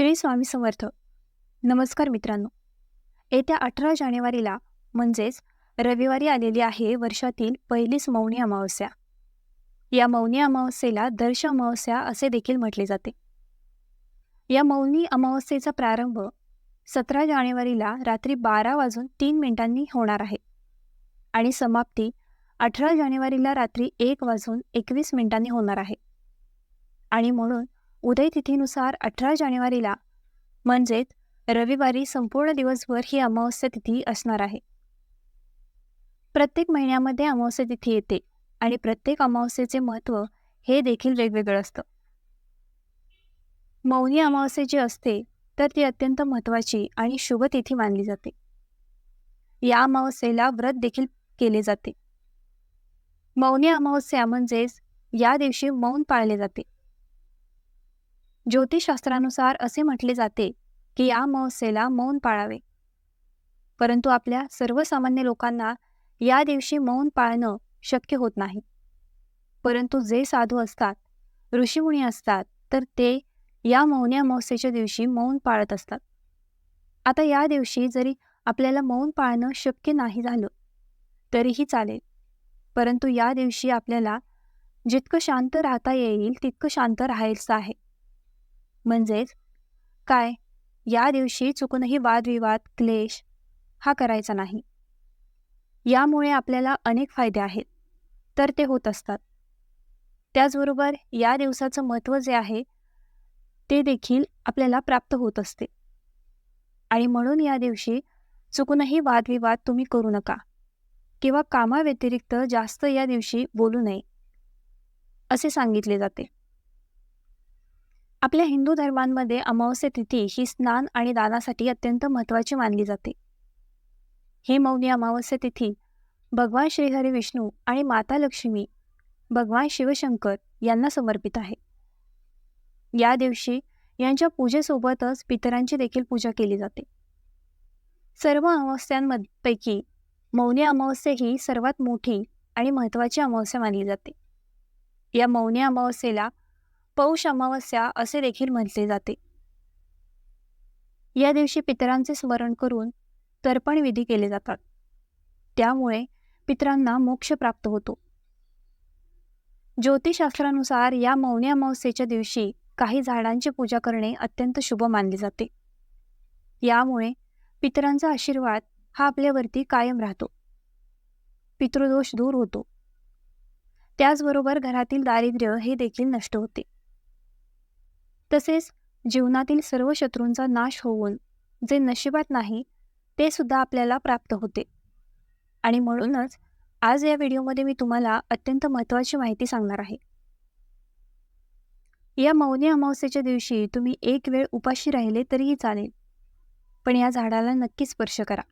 श्री स्वामी समर्थ. नमस्कार मित्रांनो. येत्या अठरा जानेवारीला म्हणजेच रविवारी आलेली आहे वर्षातील पहिलीच मौनी अमावस्या. या मौनी अमावस्येला दर्श अमावस्या असे देखील म्हटले जाते. या मौनी अमावस्येचा प्रारंभ सतरा जानेवारीला रात्री बारा वाजून तीन मिनिटांनी होणार आहे. आणि समाप्ती अठरा जानेवारीला रात्री एक वाजून एकवीस मिनिटांनी होणार आहे. आणि म्हणून उदय तिथीनुसार अठरा जानेवारीला म्हणजेच रविवारी संपूर्ण दिवसभर ही अमावस्या तिथी असणार आहे. प्रत्येक महिन्यामध्ये अमावस्या तिथी येते आणि प्रत्येक अमावस्येचे महत्त्व हे देखील वेगवेगळं असतं. मौनी अमावस्या जी असते तर ती अत्यंत महत्त्वाची आणि शुभ तिथी मानली जाते. या अमावस्येला व्रत देखील केले जाते. मौनी अमावस्या म्हणजेच या दिवशी मौन पाळले जाते. ज्योतिषशास्त्रानुसार असे म्हटले जाते की या अमावस्येला मौन पाळावे. परंतु आपल्या सर्वसामान्य लोकांना या दिवशी मौन पाळणं शक्य होत नाही. परंतु जे साधू असतात ऋषीमुनी असतात तर ते या मौनी अमावस्येच्या दिवशी मौन पाळत असतात. आता या दिवशी जरी आपल्याला मौन पाळणं शक्य नाही झालं तरीही चालेल. परंतु या दिवशी आपल्याला जितकं शांत राहता येईल तितकं शांत राहायचं आहे. म्हणजेच काय? या दिवशी चुकूनही वादविवाद क्लेश हा करायचा नाही. यामुळे आपल्याला अनेक फायदे आहेत तर ते होत असतात. त्याचबरोबर या दिवसाचं महत्त्व जे आहे ते देखील आपल्याला प्राप्त होत असते. आणि म्हणून या दिवशी चुकूनही वादविवाद तुम्ही करू नका किंवा कामाव्यतिरिक्त जास्त या दिवशी बोलू नये असे सांगितले जाते. आपल्या हिंदू धर्मांमध्ये अमावस्या तिथी ही स्नान आणि दानासाठी अत्यंत महत्त्वाची मानली जाते. हे मौनी अमावस्या तिथी भगवान श्रीहरी विष्णू आणि माता लक्ष्मी भगवान शिवशंकर यांना समर्पित आहे. या दिवशी यांच्या पूजेसोबतच पितरांची देखील पूजा केली जाते. सर्व अमावस्यांपैकी मौनी अमावस्या ही सर्वात मोठी आणि महत्त्वाची अमावस्या मानली जाते. या मौनी अमावस्येला पौष अमावस्या असे देखील म्हटले जाते. या दिवशी पितरांचे स्मरण करून तर्पण विधी केले जातात. त्यामुळे पितरांना मोक्ष प्राप्त होतो. ज्योतिषशास्त्रानुसार या मौनी अमावस्येच्या दिवशी काही झाडांची पूजा करणे अत्यंत शुभ मानले जाते. यामुळे पितरांचा आशीर्वाद हा आपल्यावरती कायम राहतो. पितृदोष दूर होतो. त्याचबरोबर घरातील दारिद्र्य हे देखील नष्ट होते. तसेच जीवनातील सर्व शत्रूंचा नाश होऊन जे नशिबात नाही ते सुद्धा आपल्याला प्राप्त होते. आणि म्हणूनच आज या व्हिडिओमध्ये मी तुम्हाला अत्यंत महत्त्वाची माहिती सांगणार आहे. या मौनी अमावस्येच्या दिवशी तुम्ही एक वेळ उपाशी राहिले तरीही चालेल पण या झाडाला नक्की स्पर्श करा.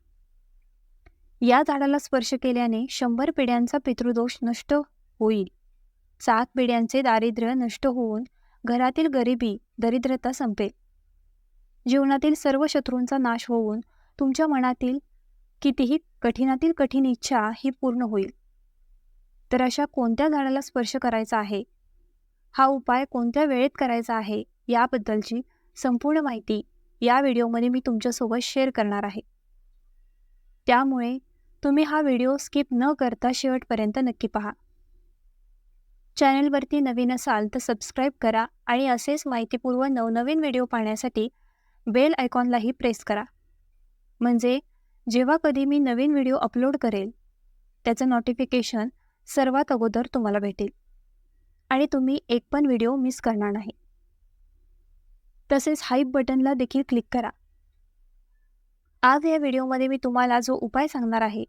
या झाडाला स्पर्श केल्याने शंभर पिढ्यांचा पितृदोष नष्ट होईल. सात पिढ्यांचे दारिद्र्य नष्ट होऊन घरातील गरिबी दरिद्रता संपेल. जीवनातील सर्व शत्रूंचा नाश होऊन तुमच्या मनातील कितीही कठीणातील कठीण इच्छा ही पूर्ण होईल. तर अशा कोणत्या झाडाला स्पर्श करायचा आहे? हा उपाय कोणत्या वेळेत करायचा आहे? याबद्दलची संपूर्ण माहिती या व्हिडिओमध्ये मी तुमच्यासोबत शेअर करणार आहे. त्यामुळे तुम्ही हा व्हिडिओ स्किप न करता शेवटपर्यंत नक्की पहा. चॅनलवरती नवीन असाल तर सबस्क्राईब करा आणि असेच माहितीपूर्व नवनवीन व्हिडिओ पाहण्यासाठी बेल आयकॉनलाही प्रेस करा. म्हणजे जेव्हा कधी मी नवीन व्हिडिओ अपलोड करेल त्याचं नोटिफिकेशन सर्वात अगोदर तुम्हाला भेटेल. आणि तुम्ही एक पण व्हिडिओ मिस करणार नाही. तसेच हाईप बटनला देखील क्लिक करा. आज या व्हिडिओमध्ये मी तुम्हाला जो उपाय सांगणार आहे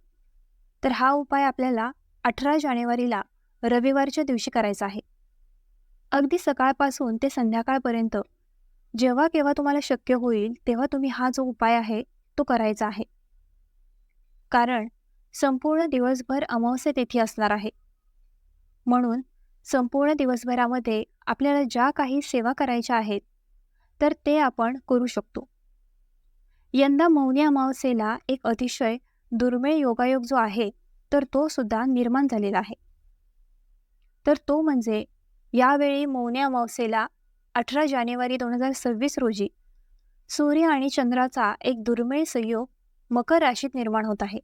तर हा उपाय आपल्याला अठरा जानेवारीला रविवारच्या दिवशी करायचा आहे. अगदी सकाळपासून ते संध्याकाळपर्यंत जेव्हा केव्हा तुम्हाला शक्य होईल तेव्हा तुम्ही हा जो उपाय आहे तो करायचा आहे. कारण संपूर्ण दिवसभर अमावस्या तेथी असणार आहे. म्हणून संपूर्ण दिवसभरामध्ये आपल्याला ज्या काही सेवा करायच्या आहेत तर ते आपण करू शकतो. यंदा मौनी अमावस्येला एक अतिशय दुर्मिळ योगायोग जो आहे तर तो सुद्धा निर्माण झालेला आहे. तर तो म्हणजे यावेळी मौनी अमावस्येला अठरा जानेवारी दोन हजार सव्वीस रोजी सूर्य आणि चंद्राचा एक दुर्मिळ संयोग मकर राशीत निर्माण होत आहे.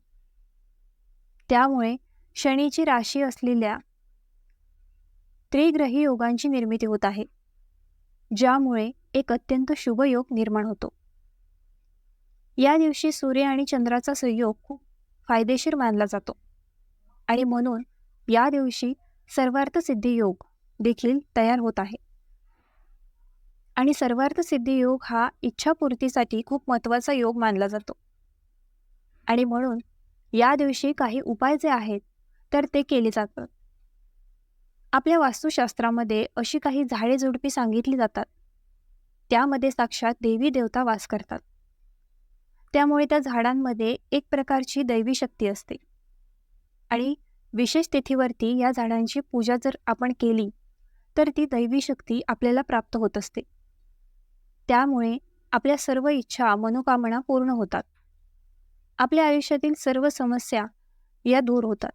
त्यामुळे शनीची राशी असलेल्या त्रिग्रही योगांची निर्मिती होत आहे ज्यामुळे एक अत्यंत शुभ योग निर्माण होतो. या दिवशी सूर्य आणि चंद्राचा संयोग खूप फायदेशीर मानला जातो आणि म्हणून या दिवशी सर्वार्थ सिद्धी योग देखील तयार होत आहे. आणि सर्वार्थ सिद्धी योग हा इच्छापूर्तीसाठी खूप महत्त्वाचा योग मानला जातो. आणि म्हणून या दिवशी काही उपाय जे आहेत तर ते केले जातात. आपल्या वास्तुशास्त्रामध्ये अशी काही झाडे झुडपी सांगितली जातात. त्यामध्ये साक्षात देवी देवता वास करतात. त्यामुळे त्या झाडांमध्ये एक प्रकारची दैवी शक्ती असते. आणि विशेष तिथीवरती या झाडांची पूजा जर आपण केली तर ती दैवी शक्ती आपल्याला प्राप्त होत असते. त्यामुळे आपल्या सर्व इच्छा मनोकामना पूर्ण होतात. आपल्या आयुष्यातील सर्व समस्या या दूर होतात.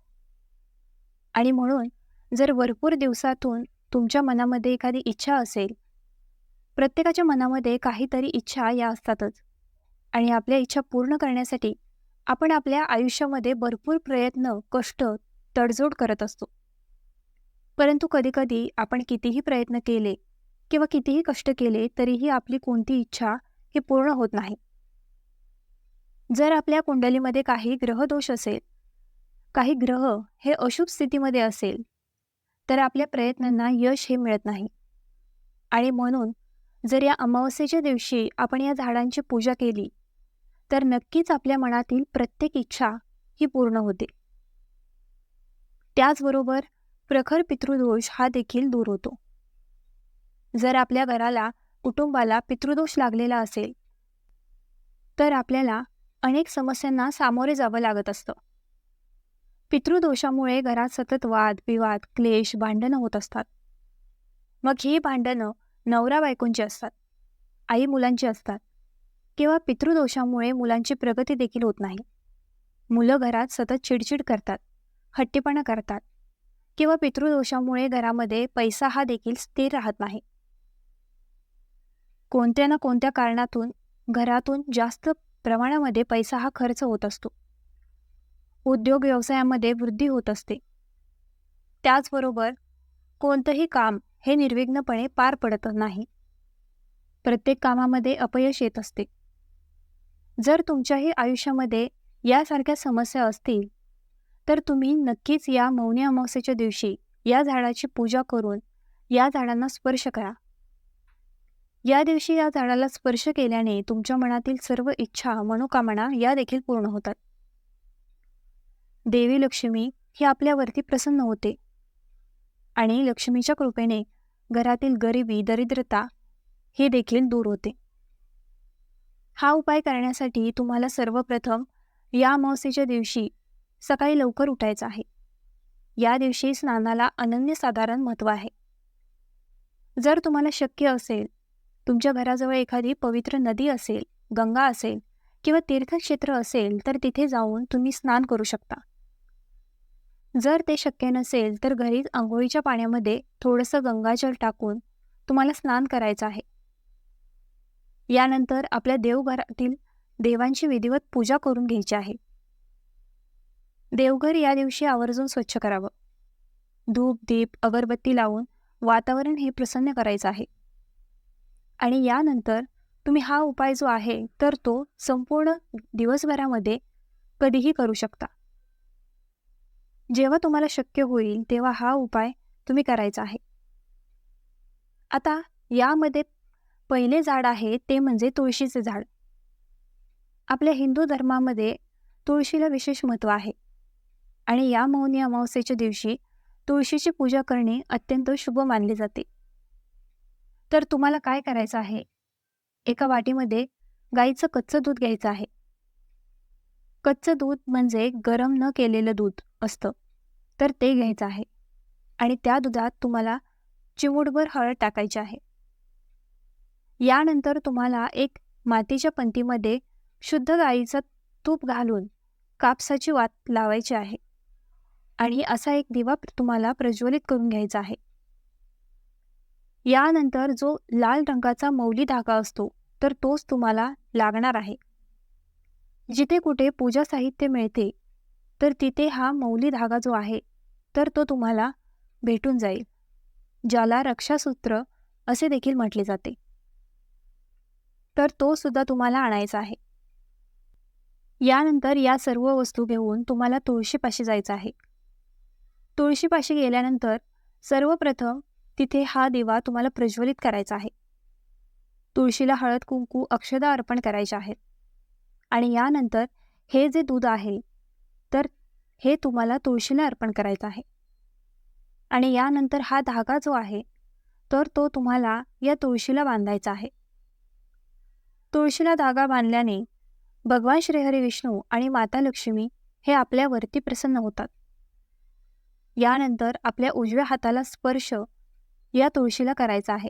आणि म्हणून जर भरपूर दिवसातून तुमच्या मनामध्ये एखादी इच्छा असेल प्रत्येकाच्या मनामध्ये काहीतरी इच्छा या असतातच. आणि आपल्या इच्छा पूर्ण करण्यासाठी आपण आपल्या आयुष्यामध्ये भरपूर प्रयत्न कष्ट तडजोड करत असतो. परंतु कधीकधी आपण कितीही प्रयत्न केले किंवा कितीही कष्ट केले तरीही आपली कोणती इच्छा ही पूर्ण होत नाही. जर आपल्या कुंडलीमध्ये काही ग्रहदोष असेल काही ग्रह हे अशुभ स्थितीमध्ये असेल तर आपल्या प्रयत्नांना यश हे मिळत नाही. आणि म्हणून जर या अमावस्येच्या दिवशी आपण या झाडांची पूजा केली तर नक्कीच आपल्या मनातील प्रत्येक इच्छा ही पूर्ण होते. त्याचबरोबर प्रखर पितृदोष हा देखील दूर होतो. जर आपल्या घराला कुटुंबाला पितृदोष लागलेला असेल तर आपल्याला अनेक समस्यांना सामोरे जावं लागत असतं. पितृदोषामुळे घरात सतत वाद विवाद क्लेश भांडणं होत असतात. मग ही भांडणं नवरा बायकोंची असतात आई मुलांची असतात किंवा पितृदोषामुळे मुलांची प्रगती देखील होत नाही. मुलं घरात सतत चिडचिड करतात. हट्टीपणा करतात किंवा पितृदोषामुळे घरामध्ये पैसा हा देखील स्थिर राहत नाही. कोणत्या ना कोणत्या कारणातून घरातून जास्त प्रमाणामध्ये पैसा हा खर्च होत असतो. उद्योग व्यवसायामध्ये वृद्धी होत असते. त्याचबरोबर कोणतंही काम हे निर्विघ्नपणे पार पडत नाही. प्रत्येक कामामध्ये अपयश येत असते. जर तुमच्याही आयुष्यामध्ये यासारख्या समस्या असतील तर तुम्ही नक्कीच या मौनी अमावस्येच्या दिवशी या झाडाची पूजा करून या झाडांना स्पर्श करा. या दिवशी या झाडाला स्पर्श केल्याने तुमच्या मनातील सर्व इच्छा मनोकामना या देखील पूर्ण होतात. देवी लक्ष्मी ही आपल्यावरती प्रसन्न होते. आणि लक्ष्मीच्या कृपेने घरातील गरिबी दरिद्रता हे देखील दूर होते. हा उपाय करण्यासाठी तुम्हाला सर्वप्रथम या अमावस्येच्या दिवशी सकाळी लवकर उठायचं आहे. या दिवशी स्नानाला अनन्यसाधारण महत्त्व आहे. जर तुम्हाला शक्य असेल तुमच्या घराजवळ एखादी पवित्र नदी असेल गंगा असेल किंवा तीर्थक्षेत्र असेल तर तिथे जाऊन तुम्ही स्नान करू शकता. जर ते शक्य नसेल तर घरीच आंघोळीच्या पाण्यामध्ये थोडंसं गंगाजल टाकून तुम्हाला स्नान करायचं आहे. यानंतर आपल्या देवघरातील देवांची विधिवत पूजा करून घ्यायची आहे. देवघर या दिवशी आवर्जून स्वच्छ करावं. धूप दीप अगरबत्ती लावून वातावरण हे प्रसन्न करायचं आहे. आणि यानंतर तुम्ही हा उपाय जो आहे तर तो संपूर्ण दिवसभरामध्ये कधीही करू शकता. जेव्हा तुम्हाला शक्य होईल तेव्हा हा उपाय तुम्ही करायचा आहे. आता यामध्ये पहिले झाड आहे ते म्हणजे तुळशीचे झाड. आपल्या हिंदू धर्मामध्ये तुळशीला विशेष महत्त्व आहे. आणि या मौनी अमावस्येच्या दिवशी तुळशीची पूजा करणे अत्यंत शुभ मानले जाते. तर तुम्हाला काय करायचं आहे? एका वाटीमध्ये गाईचं कच्चं दूध घ्यायचं आहे. कच्चं दूध म्हणजे गरम न केलेलं दूध असतं. तर ते घ्यायचं आहे. आणि त्या दुधात तुम्हाला चिमूटभर हळद टाकायची आहे. यानंतर तुम्हाला एक मातीच्या पंतीमध्ये शुद्ध गाईचं तूप घालून कापसाची वात लावायची आहे. आणि असा एक दिवा तुम्हाला प्रज्वलित करून घ्यायचा आहे. यानंतर जो लाल रंगाचा मौली धागा असतो तर तोच तुम्हाला लागणार आहे. जिथे कुठे पूजा साहित्य मिळते तर तिथे हा मौली धागा जो आहे तर तो तुम्हाला भेटून जाईल ज्याला रक्षासूत्र असे देखील म्हटले जाते. तर तो सुद्धा तुम्हाला आणायचा आहे. यानंतर या सर्व वस्तू घेऊन तुम्हाला तुळशीपाशी जायचं आहे. तुळशीपाशी गेल्यानंतर सर्वप्रथम तिथे हा दिवा तुम्हाला प्रज्वलित करायचा आहे. तुळशीला हळद कुंकू अक्षदा अर्पण करायचे आहेत. आणि यानंतर हे जे दूध आहे तर हे तुम्हाला तुळशीला अर्पण करायचं आहे. आणि यानंतर हा धागा जो आहे तर तो तुम्हाला या तुळशीला बांधायचा आहे. तुळशीला धागा बांधल्याने भगवान श्रीहरी विष्णू आणि माता लक्ष्मी हे आपल्यावरती प्रसन्न होतात. यानंतर आपल्या उजव्या हाताला स्पर्श या तुळशीला करायचा आहे.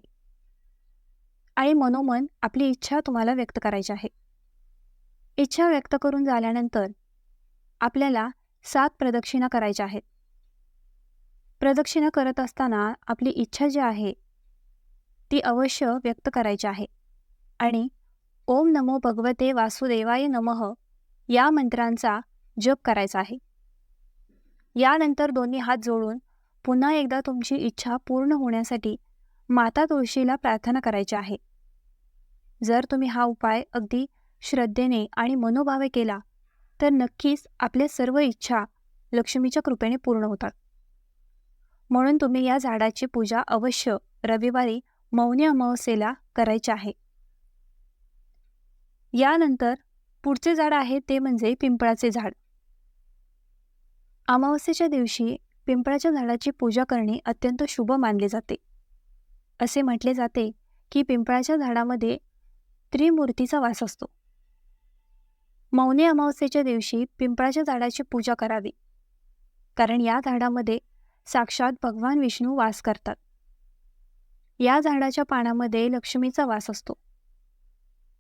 आणि मनोमन आपली इच्छा तुम्हाला व्यक्त करायची आहे. इच्छा व्यक्त करून झाल्यानंतर आपल्याला सात प्रदक्षिणा करायच्या आहेत. प्रदक्षिणा करत असताना आपली इच्छा जी आहे ती अवश्य व्यक्त करायची आहे. आणि ओम नमो भगवते वासुदेवाय नमः या मंत्रांचा जप करायचा आहे. यानंतर दोन्ही हात जोडून पुन्हा एकदा तुमची इच्छा पूर्ण होण्यासाठी माता तुळशीला प्रार्थना करायची आहे. जर तुम्ही हा उपाय अगदी श्रद्धेने आणि मनोभावे केला तर नक्कीच आपल्या सर्व इच्छा लक्ष्मीच्या कृपेने पूर्ण होतात. म्हणून तुम्ही या झाडाची पूजा अवश्य रविवारी मौनी अमावस्येला करायची आहे. यानंतर पुढचे झाड आहे ते म्हणजे पिंपळाचे झाड. अमावस्येच्या दिवशी पिंपळाच्या झाडाची पूजा करणे अत्यंत शुभ मानले जाते. असे म्हटले जाते की पिंपळाच्या झाडामध्ये त्रिमूर्तीचा वास असतो. मौनी अमावस्येच्या दिवशी पिंपळाच्या झाडाची पूजा करावी. कारण या झाडामध्ये साक्षात भगवान विष्णू वास करतात. या झाडाच्या पानामध्ये लक्ष्मीचा वास असतो.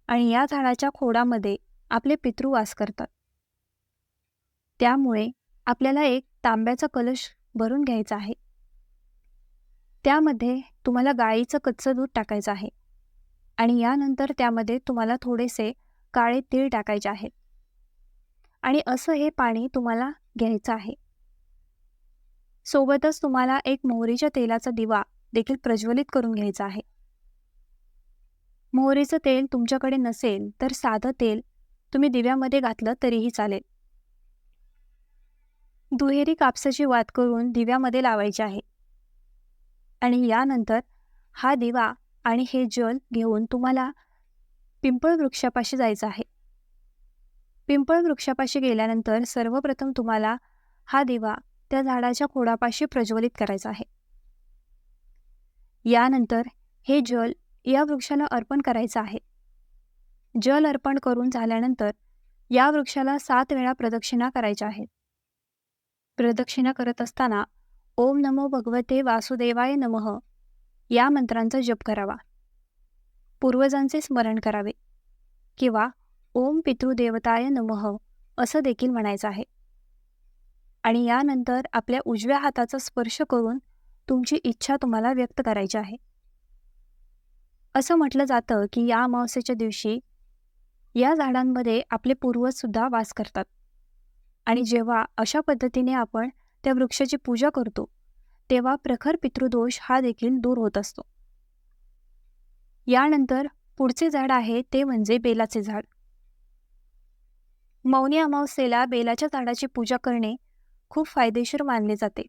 आणि या झाडाच्या खोडामध्ये आपले पितृ वास करतात. त्यामुळे आपल्याला एक तांब्याचा कलश भरून घ्यायचा आहे. त्यामध्ये तुम्हाला गाईचं कच्चं दूध टाकायचं आहे. आणि यानंतर त्यामध्ये तुम्हाला थोडेसे काळे तीळ टाकायचे आहेत. आणि असं हे पाणी तुम्हाला घ्यायचं आहे. सोबतच तुम्हाला एक मोहरीच्या तेलाचा दिवा देखील प्रज्वलित करून घ्यायचा आहे. मोहरीचं तेल तुमच्याकडे नसेल तर साधं तेल तुम्ही दिव्यामध्ये घातलं तरीही चालेल. दुहेरी कापसाची वात करून दिव्यामध्ये लावायची आहे. आणि यानंतर हा दिवा आणि हे जल घेऊन तुम्हाला पिंपळ वृक्षापाशी जायचं आहे. पिंपळ वृक्षापाशी गेल्यानंतर सर्वप्रथम तुम्हाला हा दिवा त्या झाडाच्या खोडापाशी प्रज्वलित करायचा आहे. यानंतर हे जल या वृक्षाला अर्पण करायचं आहे. जल अर्पण करून झाल्यानंतर या वृक्षाला सात वेळा प्रदक्षिणा करायच्या आहेत. प्रदक्षिणा करत असताना ओम नमो भगवते वासुदेवाय नमः. या मंत्रांचा जप करावा. पूर्वजांचे स्मरण करावे. किंवा ओम पितृदेवताय नमः असं देखील म्हणायचं आहे. आणि यानंतर आपल्या उजव्या हाताचा स्पर्श करून तुमची इच्छा तुम्हाला व्यक्त करायची आहे. असं म्हटलं जातं की या अमावस्येच्या दिवशी या झाडांमध्ये आपले पूर्वजसुद्धा वास करतात. आणि जेव्हा अशा पद्धतीने आपण त्या वृक्षाची पूजा करतो तेव्हा प्रखर पितृदोष हा देखील दूर होत असतो. यानंतर पुढचे झाड आहे ते म्हणजे बेलाचे झाड. मौनी अमावस्येला बेलाच्या झाडाची पूजा करणे खूप फायदेशीर मानले जाते.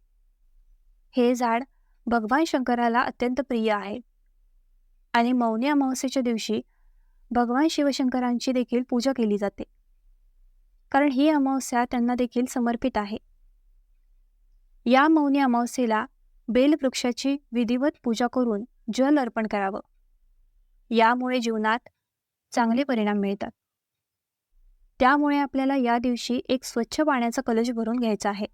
हे झाड भगवान शंकराला अत्यंत प्रिय आहे. आणि मौनी अमावस्येच्या दिवशी भगवान शिवशंकरांची देखील पूजा केली जाते. कारण ही अमावस्या त्यांना देखील समर्पित आहे. या मौनी अमावस्येला बेलवृक्षाची विधिवत पूजा करून जल अर्पण करावं. यामुळे जीवनात चांगले परिणाम मिळतात. त्यामुळे आपल्याला या दिवशी एक स्वच्छ पाण्याचा कलश भरून घ्यायचा आहे.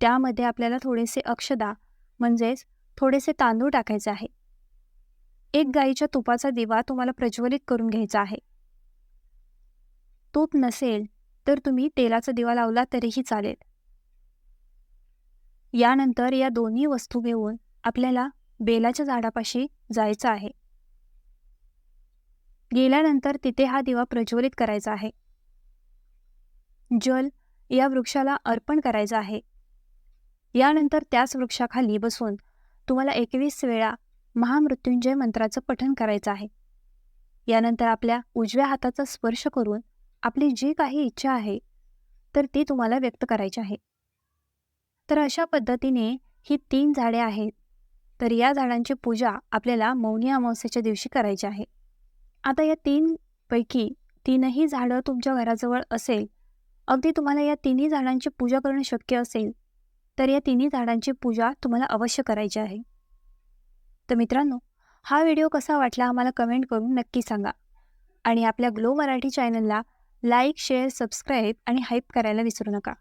त्यामध्ये आपल्याला थोडेसे अक्षदा म्हणजेच थोडेसे तांदूळ टाकायचे आहे. एक गाईच्या तुपाचा दिवा तुम्हाला प्रज्वलित करून घ्यायचा आहे. तूप नसेल तर तुम्ही तेलाचा दिवा लावला तरीही चालेल. यानंतर या दोन्ही वस्तू घेऊन आपल्याला बेलाच्या झाडापाशी जायचं आहे. गेल्यानंतर तिथे हा दिवा प्रज्वलित करायचा आहे. जल या वृक्षाला अर्पण करायचं आहे. यानंतर त्याच वृक्षाखाली बसून तुम्हाला एकवीस वेळा महामृत्युंजय मंत्राचं पठण करायचं आहे. यानंतर आपल्या उजव्या हाताचा स्पर्श करून आपली जी काही इच्छा आहे तर ती तुम्हाला व्यक्त करायची आहे. तर अशा पद्धतीने ही तीन झाडे आहेत तर या झाडांची पूजा आपल्याला मौनी अमावस्येच्या दिवशी करायची आहे. आता या तीन पैकी तीनही झाडं तुमच्या घराजवळ असेल अगदी तुम्हाला या तिन्ही झाडांची पूजा करणं शक्य असेल तर या तिन्ही झाडांची पूजा तुम्हाला अवश्य करायची आहे. तर मित्रांनो हा व्हिडिओ कसा वाटला आम्हाला कमेंट करून नक्की सांगा. आणि आपल्या ग्लो मराठी चॅनलला लाईक शेअर सबस्क्राईब आणि हाईप करायला विसरू नका.